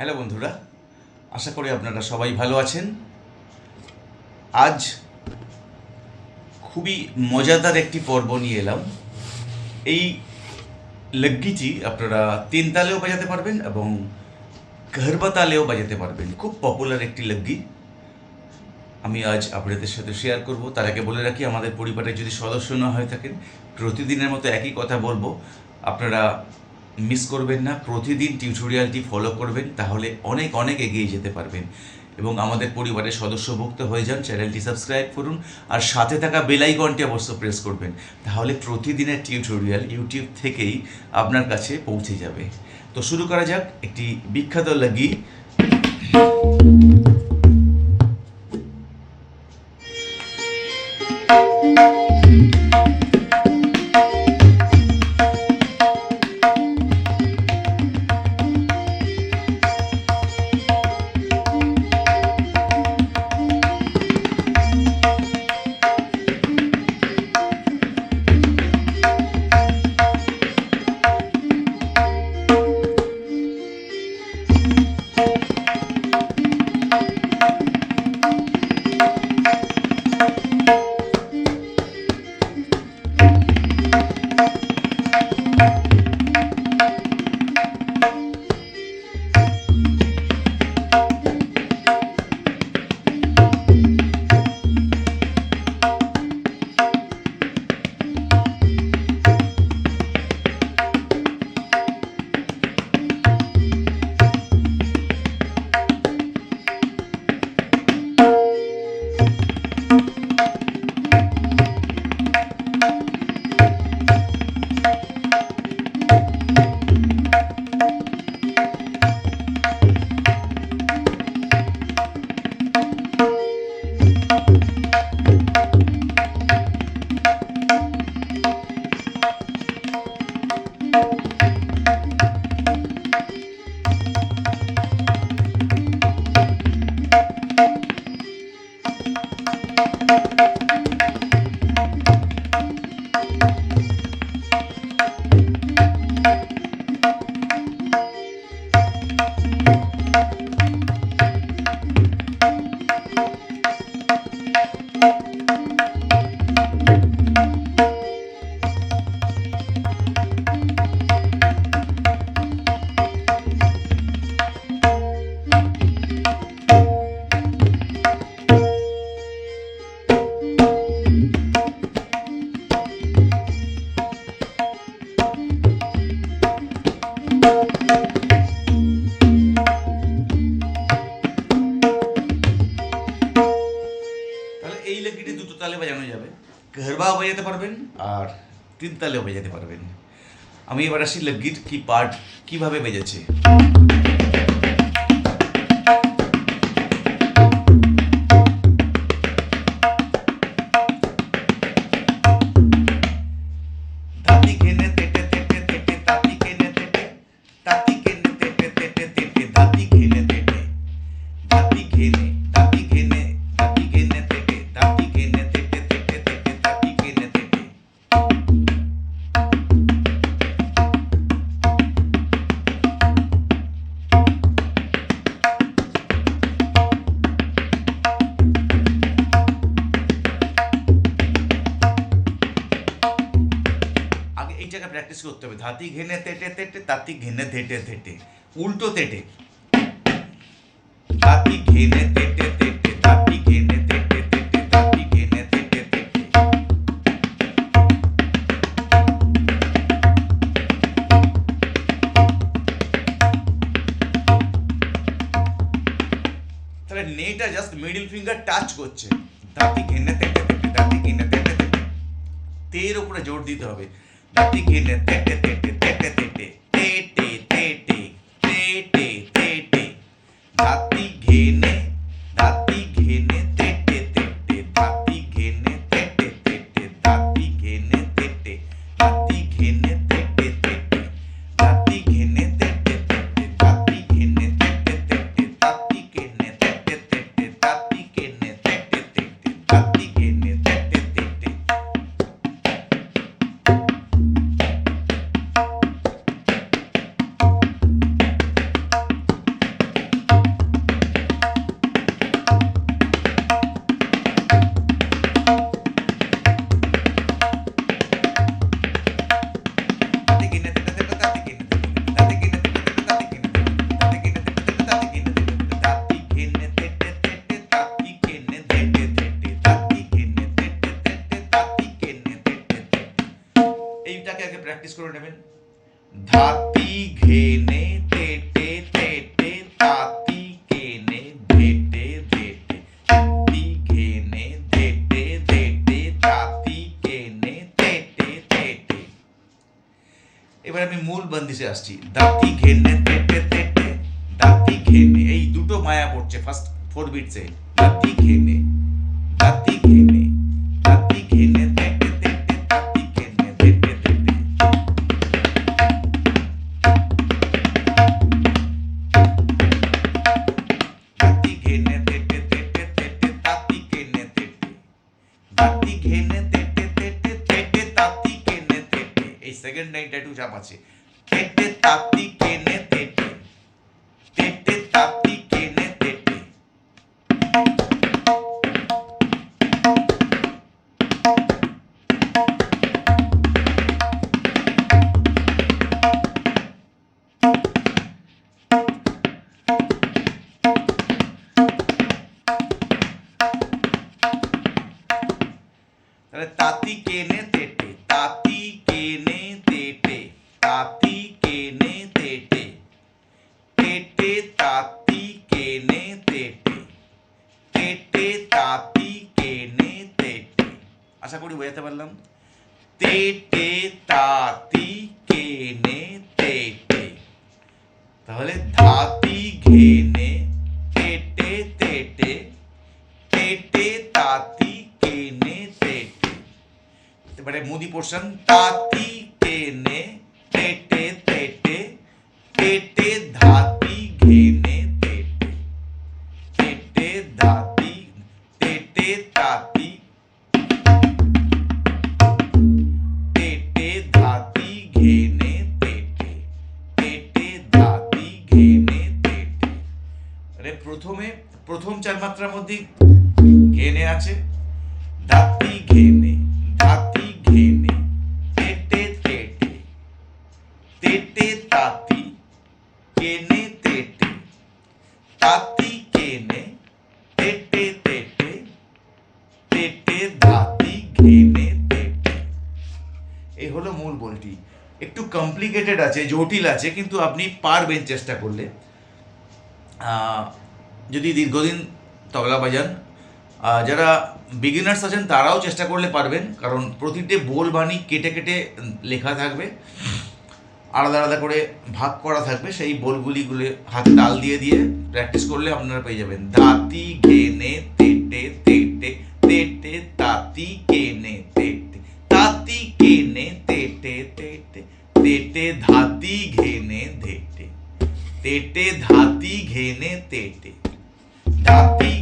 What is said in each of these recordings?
Hello বন্ধুরা, আশা করি আপনারা সবাই ভালো আছেন। আজ খুবই মজাদার একটি পর্ব নিয়ে এলাম। এই লগ্গিটি আপনারা তিন তালেও বাজাতে পারবেন এবং ঘরবা তালেও বাজাতে পারবেন। খুব পপুলার একটি লগ্গি। আমি আজ আপনাদের সাথে শেয়ার করব। তার আগে বলে রাখি, আমাদের পরিবারের যদি সদস্য না হয়ে থাকেন, প্রতিদিনের মতো একই কথা বলব। আপনারা মিস করবেন না, প্রতিদিন টিউটোরিয়ালটি ফলো করবেন, তাহলে অনেক অনেক এগিয়ে যেতে পারবেন। এবং আমাদের পরিবারের সদস্যভুক্ত হয়ে যান চ্যানেলটি সাবস্ক্রাইব করুন, আর সাথে থাকা বেলাইকনটি অবশ্য প্রেস করবেন, তাহলে প্রতিদিনের টিউটোরিয়াল ইউটিউব থেকেই আপনার কাছে পৌঁছে যাবে। তো শুরু করা যাক, একটি বিখ্যাত লাগি। ঘরবাও বাজাতে পারবেন আর তিন তালেও বাজাতে পারবেন। আমি এবার আসি লগ্গির কি পার্ট কীভাবে বেজেছে। আগে এই জায়গায় প্র্যাকটিস করতে হবে। ধাতি ঘেনে তেটে তেটে তাতি ঘেনে থেটে থেটে। উল্টো তেটে তাতি ঘেনে তেটে তেটে তাতি ঘেনে ঘেনে তাহলে নেটা জাস্ট মিডল ফিঙ্গার টাচ করছে। দাঁতি ঘেনে তেটে তেটে দাঁতি ঘেনে তেটে তের উপরে জোর দিতে হবে। திகில தெட்டு தெட்டு தெட்டு தெட்டு. தேட்டி தேட்டி தேட்டி தேட்டி. করে নেবেন ধাতি ঘেনে তেটে তেটে তাতি কেনে ধেটে ধেটে তি ঘেনে ধেটে ধেটে তাতি কেনে তেটে তেটে এবার আমি মূল বন্দিশে আসছি দাঁতি ঘেনে তেটে তেটে দাঁতি ঘেনে এই দুটো মায়া পড়ছে ফার্স্ট ফোর বিটসে দাঁতি ঘেনে সেকেন্ড নাইট ট্যাটু চাপ আছে। কেটে তাতি কেনে তেটে তাতি কেনে তেটে। তেটে তাতি কেনে তেটে। আশা করি বোঝাতে পারলাম? তেটে তাতি কেনে তেটে। তাহলে ধাতি ঘেনে তেটে তেটে। তেটে তাতি কেনে তেটে। এবারে মুদি পোর্শন, তাতি প্রথমে প্রথম চার মাত্রার মধ্যে ঘেনে আছে। দাতি ঘেনে দাতি ঘেনে তেটে তেটে তেটে তাতি কেনে তেটে তাতি কেনে তেটে তেটে তেটে ধাতি ঘেনে তেটে এই হলো মূল বলটি। একটু কমপ্লিকেটেড আছে জটিল আছে কিন্তু আপনি পারবেন চেষ্টা করলে। আহ, যদি দীর্ঘদিন তবলা বাজান যারা বিগিনার্স আছেন, তারাও চেষ্টা করলে পারবেন, কারণ প্রতিটি বোল বাণী কেটে কেটে লেখা থাকবে, আলাদা আলাদা করে ভাগ করা থাকবে, সেই বোলগুলিগুলো হাতে তাল দিয়ে দিয়ে প্র্যাকটিস করলে আপনারা পেয়ে যাবেন। দাতি ঘেনে তেটে তেটে তেটে, তাতি কেনে তেটে, তাতি কেনে তেটে তেটে তেটে, ধাতি ঘেনে ধেটে, তেটে, ধাতি ঘেনে তেটে। ধাতি ঘেনে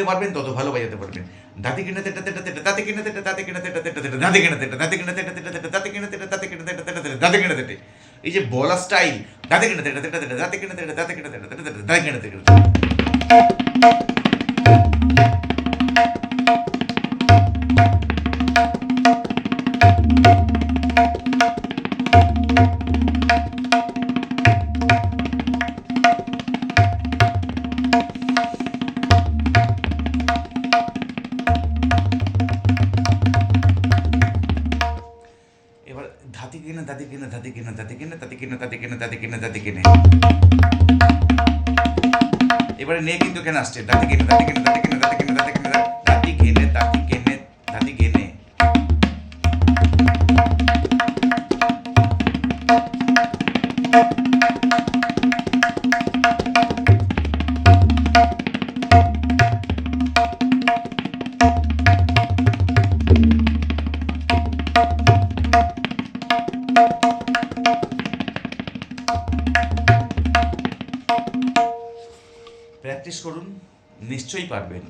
ভালো পারবেন, তত ভালো বাজাতে পারবেন। দাঁতে কিনে তেটা তেটা তেটা দাঁতে কিনে তেটা তাতে কিনে তেটা তেটা তেটা দাঁতে কিনে তেটা দাঁতে কিনে তেটা তেটা তেটা দাঁতে কিনে তেটে তাতে কিনে তেটা তেটা তেটা দাঁতে কিনে তেটে এই যে বলা স্টাইল দাঁতে কিনে তেটা তেটা তেটা দাঁতে কিনে তেটা দাঁতে কিনে তেটা তেটা তেটা দাঁতে কিনে তেটে কেন আসছে দাঁতে কেনে দাঁতে কেনে দাঁতে প্র্যাকটিস করুন, নিশ্চয়ই পারবেন।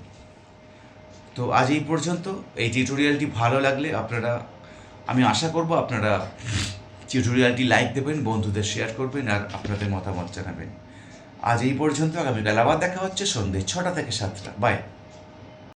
তো আজ এই পর্যন্ত, এই টিউটোরিয়ালটি ভালো লাগলে আপনারা, আমি আশা করব আপনারা টিউটোরিয়ালটি লাইক দেবেন, বন্ধুদের শেয়ার করবেন আর আপনাদের মতামত জানাবেন। আজ এই পর্যন্ত, আগামীকাল আবার দেখা হচ্ছে সন্ধ্যে ছটা থেকে সাতটা। বাই।